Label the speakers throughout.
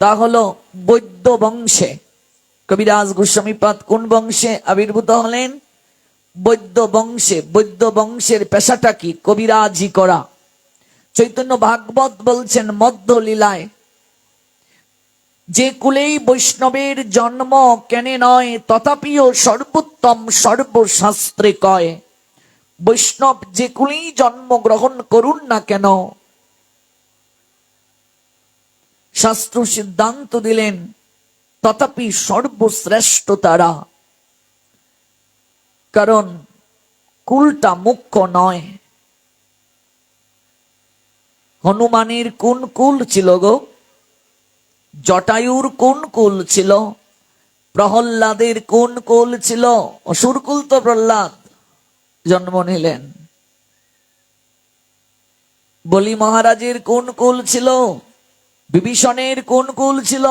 Speaker 1: তা হলো বৈদ্য বংশে। কবিরাজ গোস্বামীপাদ কোন বংশে আবির্ভূত হলেন? বৈদ্য বংশে, বৈদ্য বংশের পেশাটা কি? কবিরাজি করা। চৈতন্য ভাগবত বলছেন মধ্য লীলায়, যে কুলেই বৈষ্ণবের জন্ম কেনে নয়, তথাপিও সর্বোত্তম সর্বশাস্ত্রে কয়, বৈষ্ণব যে কুলেই জন্ম গ্রহণ করুন না কেন শাস্ত্র সিদ্ধান্ত দিলেন, তথাপি সর্বশ্রেষ্ঠ তারা কারণ কুলটা মুখ্য নয়। হনুমানের কোন কুল ছিল গো? জটায়ুর কোন কুল ছিল? প্রহল্লাদের কোন কুল ছিল? অসুর কুল তো প্রহ্লাদ। জন্ম নিলেন। বলি মহারাজের কোন কুল ছিল? বিভীষণের কোন কুল ছিল?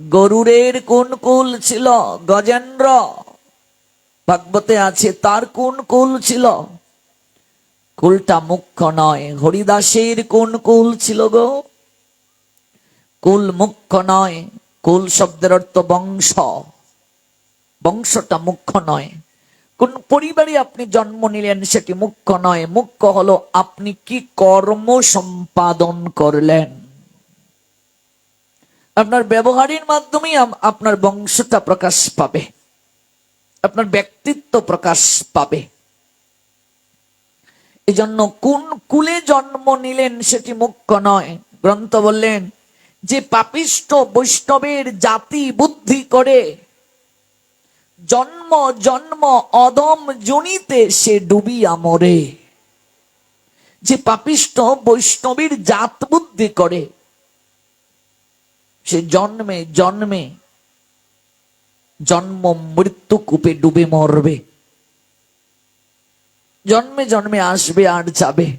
Speaker 1: গরুরের কোন কুল ছিল? গজেন্দ্র? ভাগবতে আছে, তার কোন কুল ছিল? কুলটা মুখ্য নয়। হরিদাসের কোন কুল ছিল গো? কুল মুখ্য নয়। কুল শব্দের অর্থ বংশ। বংশটা মুখ্য নয়। কোন পরিবারে আপনি জন্ম নিলেন সেটি মুখ্য নয়, মুখ্য হলো আপনি কি কর্ম সম্পাদন করলেন? আপনার ব্যবহারের মাধ্যমেই আপনার বংশটা প্রকাশ পাবে, আপনার ব্যক্তিত্ব প্রকাশ পাবে। এজন্য কোন কুলে জন্ম নিলেন সেটি মুখ্য নয়। গ্রন্থ বললেন, যে পাপিষ্ট বৈষ্ণবের জাতি বুদ্ধি করে জন্ম জন্ম, অদম জনিতে সে ডুবিয়া মরে। যে পাপিষ্ট বৈষ্ণবের জাত বুদ্ধি করে, সে জন্মে জন্মে জন্ম মৃত্যু কূপে ডুবে মরবে। জন্মে জন্মে আসবে আর যাবে।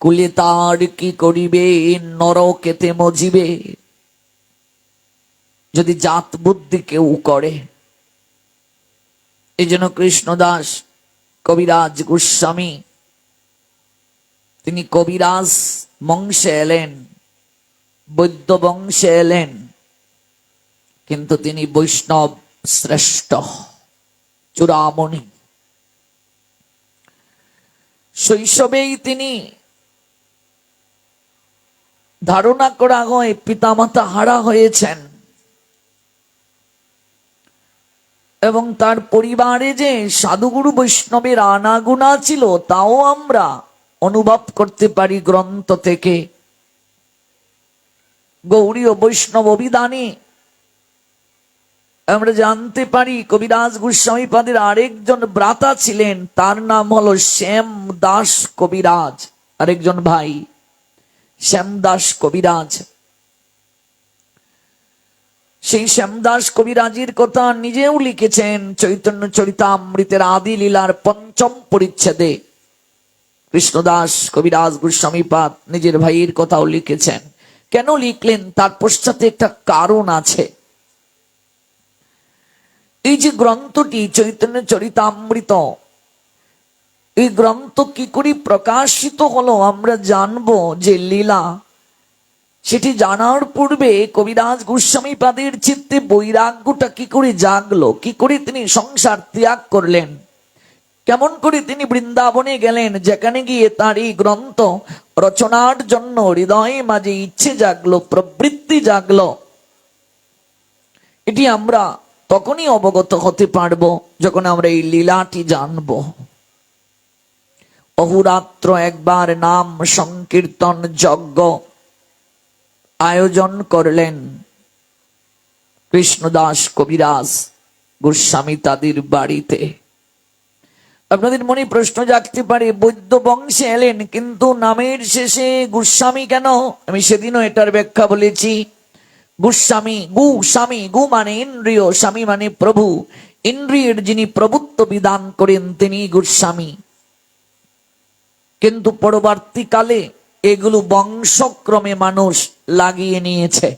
Speaker 1: কুলে তার কি করিবে? নরকেতে মজিবে। যদি জাত বুদ্ধি কেউ করে। এই জন্য কৃষ্ণদাস, কবিরাজ গোস্বামী, তিনি কবিরাজ বংশে এলেন, বৈদ্য বংশে এলেন, কিন্তু তিনি বৈষ্ণব শ্রেষ্ঠ, চূড়ামণি। শৈশবেই তিনি ধারণা করা হয় পিতামাতা হারা হয়েছেন। এবং তার পরিবারে যে সাধুগুরু বৈষ্ণবের আনাগুনা ছিল, তাও আমরা অনুভব করতে পারি গ্রন্থ থেকে। গৌরী ও বৈষ্ণব অভিধানে আমরা জানতে পারি, কবিরাজ গোস্বামী পাদের আরেকজন ব্রাতা ছিলেন, তার নাম হলো শ্যাম দাস কবিরাজ, আরেকজন ভাই, শ্যাম দাস কবিরাজ। সেই শ্যামদাস কবিরাজির কথা নিজেও লিখেছেন চৈতন্য চরিতামৃতের আদি লীলার পঞ্চম পরিচ্ছেদে। কৃষ্ণদাস কবিরাজ গোস্বামীপাদ নিজের ভাইয়ের কথাও লিখেছেন। কেন লিখলেন? তার পশ্চাতে একটা কারণ আছে। এই যে গ্রন্থটি চৈতন্য চরিতামৃত, এই গ্রন্থ কি করে প্রকাশিত হলো আমরা জানব যে লীলা সেটি জানার পূর্বে কবিরাজ গোস্বামী পাদের চিত্তে বৈরাগ্যটা কি করে জাগলো? কি করে তিনি সংসার ত্যাগ করলেন? কেমন করে তিনি বৃন্দাবনে গেলেন, যেখানে গিয়ে তার এই গ্রন্থ রচনার জন্য হৃদয়ে মাঝে ইচ্ছে জাগলো, প্রবৃত্তি জাগলো। এটি আমরা তখনই অবগত হতে পারব যখন আমরা এই লীলাটি জানব। অহুরাত্র একবার নাম সংকীর্তন যজ্ঞ আয়োজন করলেন কৃষ্ণদাস কবিরাজ গোস্বামী তাদের বাড়িতে। আপনাদের মনে প্রশ্ন জাগতে পারে, বৈদ্য বংশে এলেন, কিন্তু নামের শেষে গোস্বামী কেন? আমি সেদিনও এটার ব্যাখ্যা বলেছি। গোস্বামী, গু, স্বামী, গু মানে ইন্দ্রিয়, স্বামী মানে প্রভু। ইন্দ্রিয়ের যিনি প্রভুত্ব বিধান করেন, তিনি গোস্বামী। কিন্তু পরবর্তীকালে এগুলো বংশক্রমে মানুষ লাগিয়ে নিয়েছে।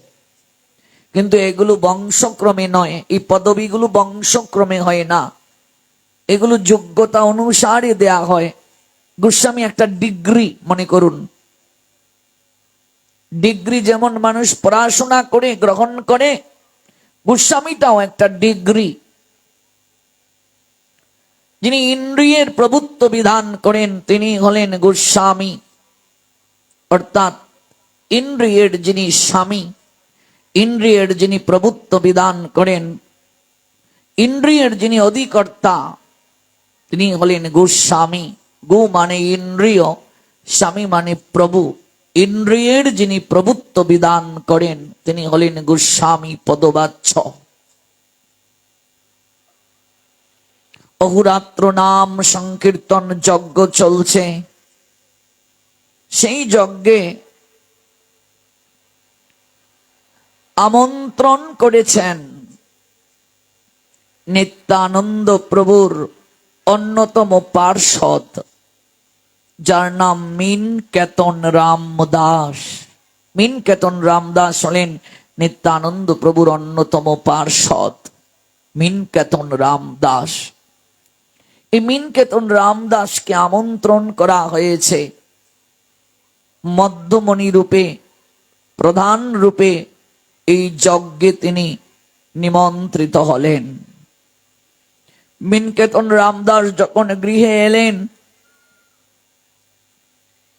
Speaker 1: কিন্তু এগুলো বংশক্রমে নয়, এই পদবিগুলো বংশক্রমে হয় না। এগুলো যোগ্যতা অনুসারে দেয়া হয়। গোস্বামী একটা ডিগ্রি, মনে করুন। ডিগ্রি যেমন মানুষ পড়াশোনা করে, গ্রহণ করে, গোস্বামীটাও একটা ডিগ্রি। যিনি ইন্দ্রিয়ের প্রভুত্ব বিধান করেন, তিনি হলেন গোস্বামী। অর্থাৎ ইন্দ্রিয়ের যিনি স্বামী, ইন্দ্রিয়ের যিনি প্রভুত্ব বিধান করেন, ইন্দ্রিয়ের যিনি অধিকর্তা, তিনি হলেন গোস্বামী। গো মানে ইন্দ্রিয়, স্বামী মানে প্রভু। ইন্দ্রিয়ের যিনি প্রভুত্ব বিধান করেন, তিনি হলেন গোস্বামী পদবাচ্য অহুরাত্র নাম সংকীর্তন যজ্ঞ চলছে। সেই যজ্ঞে আমন্ত্রণ করেছেন নিত্যানন্দ প্রভুর অন্যতম পার্ষদ যার নাম মিন কেতন রাম দাস মিন কেতন রামদাস হলেন নিত্যানন্দ প্রভুর অন্যতম পার্ষদ মিন কেতন রামদাস। এই মিন কেতন রামদাসকে আমন্ত্রণ করা হয়েছে মধ্যমণি রূপে, প্রধান রূপে এই যজ্ঞে তিনি নিমন্ত্রিত হলেন। মিনকেতন রামদাস যখন গৃহে এলেন,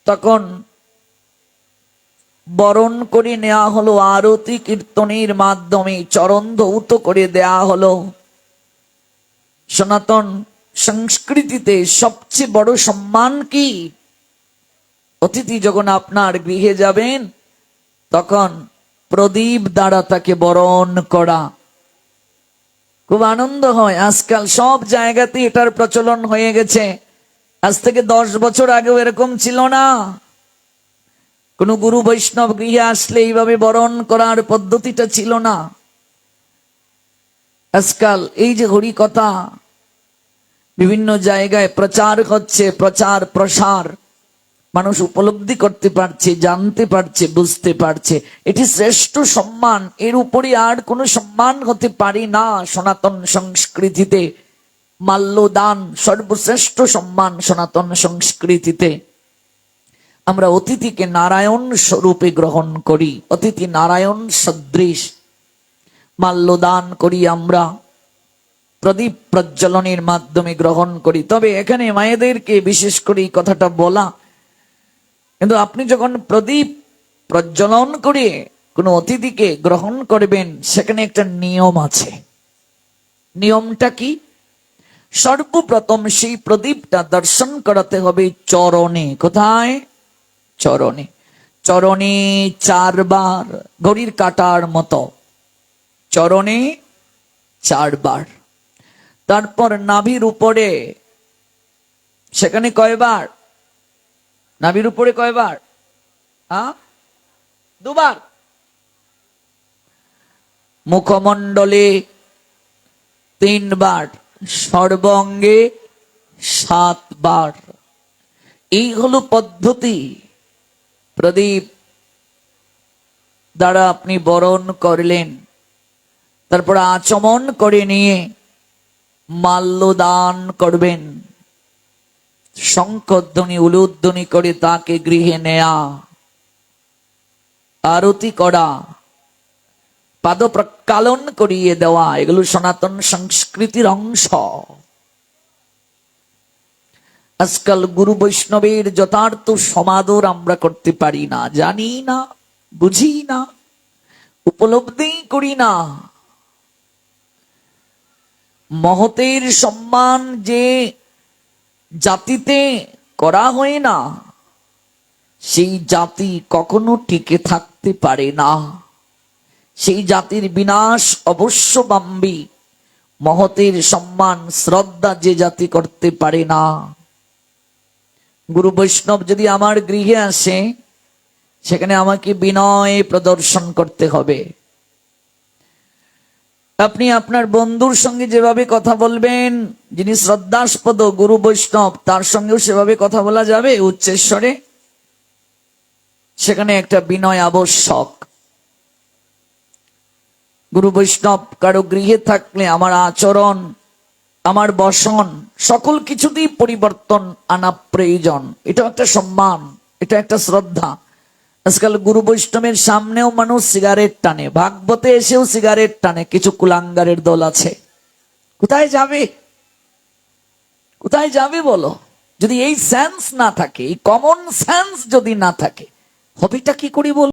Speaker 1: তখন বরণ করে নেওয়া হলো, আরতি কীর্তনের মাধ্যমে চরণ ধৌত করে দেয়া হলো। সনাতন সংস্কৃতিতে সবচেয়ে বড় সম্মান কি? অতিথি যখন আপনার গৃহে যাবেন, তখন প্রদীপ দ্বারা তাকে বরণ করা। খুব আনন্দ হয়। আজকাল সব জায়গাতে এটার প্রচলন হয়ে গেছে। আজ থেকে দশ বছর আগেও এরকম ছিল না। কোন গুরু বৈষ্ণব গৃহে আসলে এইভাবে বরণ করার পদ্ধতিটা ছিল না। আজকাল এই যে হরি কথা, বিভিন্ন জায়গায় প্রচার হচ্ছে প্রচার প্রসার মানুষ উপলব্ধি করতে পারছে, জানতে পারছে, বুঝতে পারছে। এটি শ্রেষ্ঠ সম্মান। এর উপরে আর কোনো সম্মান হতে পারে না সনাতন সংস্কৃতিতে। মাল্যদান সর্বশ্রেষ্ঠ সম্মান সনাতন সংস্কৃতিতে। আমরা অতিথিকে নারায়ণ স্বরূপে গ্রহণ করি। অতিথি নারায়ণ সদৃশ। মাল্যদান করি আমরা। প্রদীপ প্রজ্বলনের মাধ্যমে গ্রহণ করি। তবে এখানে মায়েদেরকে বিশেষ করে এই কথাটা বলা কিন্তু আপনি যখন প্রদীপ প্রজ্বলন করে কোনো অতিথিকে গ্রহণ করবেন, সেখানে একটা নিয়ম আছে। নিয়মটা কি? সর্বপ্রথম সেই প্রদীপটা দর্শন করাতে হবে চরণে। কোথায়? চরণে। চরণে চারবার ঘড়ির কাটার মতো। চরণে চারবার। তারপর নাভির উপরে, সেখানে কয়বার? নাভির উপরে কয়বার? হ্যাঁ দুবার। মুখমণ্ডলে তিনবার, সর্বঙ্গে সাতবার। এই হলো পদ্ধতি। প্রদীপ দ্বারা আপনি বরণ করলেন। তারপর আচমন করে নিয়ে মাল্যদান করবেন। শঙ্কধ্বনি উলুধ্বনি করে তাকে গৃহে নেয়া, আরতি করা পাদ প্রকালন করিয়ে দেওয়া, এগুলো সনাতন সংস্কৃতির অংশ। আজকাল গুরু বৈষ্ণবের যথার্থ সমাদর আমরা করতে পারি না, জানি না, বুঝি না, উপলব্ধি করি না। মহতের সম্মান যে জাতিতে করা হয় না, সেই জাতি কখনো টিকে থাকতে পারে না। সেই জাতির বিনাশ অবশ্য বাম্বি, মহতের সম্মান, শ্রদ্ধা যে জাতি করতে পারে না। গুরু বৈষ্ণব যদি আমার গৃহে আসে, সেখানে আমাকে বিনয় প্রদর্শন করতে হবে। আপনি আপনার বন্ধুর সঙ্গে যেভাবে কথা বলবেন, যিনি শ্রদ্ধাস্পদ গুরু বৈষ্ণব, তার সঙ্গেও সেভাবে কথা বলা যাবে উচ্চেশ্বরে সেখানে একটা বিনয় আবশ্যক গুরু বৈষ্ণব, কারও গৃহে থাকলে আমার আচরণ, আমার বসন, সকল কিছুতেই পরিবর্তন আনা প্রয়োজন। এটা একটা সম্মান, এটা একটা শ্রদ্ধা। আজকাল গুরু বৈষ্ণবের সামনেও মানুষ সিগারেট টানে, ভাগবতে এসেও সিগারেট টানে, কিছু কুলাঙ্গারের দল আছে। কোথায় যাবে? কোথায় যাবে বলো? যদি এই সেন্স না থাকে, এই কমন সেন্স যদি না থাকে, হবিটা কি করি বল